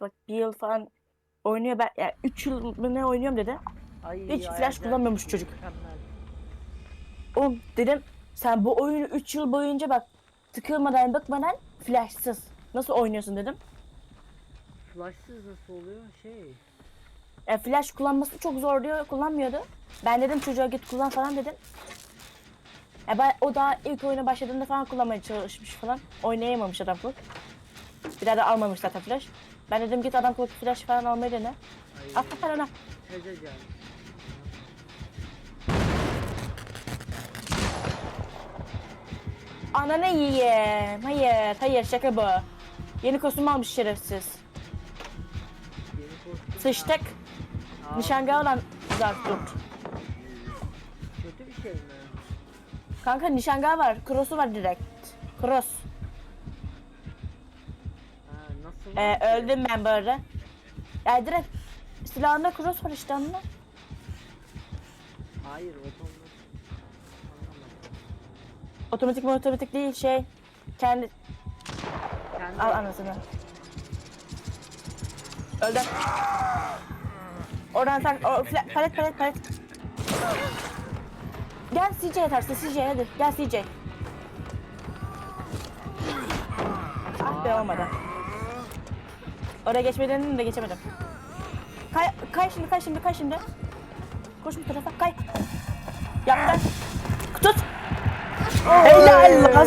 bak bir yıl falan oynuyor ben yani 3 yıl mı ne oynuyorum dedi. Ay, Hiç flash ayaklar kullanmıyormuş çok çocuk. Mükemmel. Oğlum dedim sen bu oyunu 3 yıl boyunca bak tıkılmadan bıkmadan flashsız nasıl oynuyorsun dedim. Flashsız nasıl oluyor? Şey. E, flash kullanması çok zor diyor kullanmıyordu. Ben dedim çocuğa git kullan falan dedim. E, ben, o daha ilk oyuna başladığında falan kullanmaya çalışmış falan. Oynayamamış adam kılık. Bir daha da almamış zaten flash. Ben dedim git adam kılık flash falan almayı dene. Atla falan Tecec yani. Ananı yiyeyim. Hayır, hayır şaka bu. Yeni kostüm almış şerefsiz. Sıçtık. Aa, Nişanga olan uzak tut. Kötü bir şey mi? Kanka nişanga var. Cross'u var direkt. Cross. Ha, nasıl? Ee, öldüm ben böyle. Yani direkt silahında cross var işte anla. Hayır otomatik. Otomatik mi otomatik değil şey. Kendi Kendi al anasını. Öldüm. Oradan sen o, fla- palet palet palet. Gel CJ yeterse CJ hadi gel CJ. Ah be olmadı. Oraya geçmeyi denedim de geçemedim. Kay, kay şimdi kay şimdi kay şimdi. Koş bu tarafa kay. Yaptın. Tut. Helal lan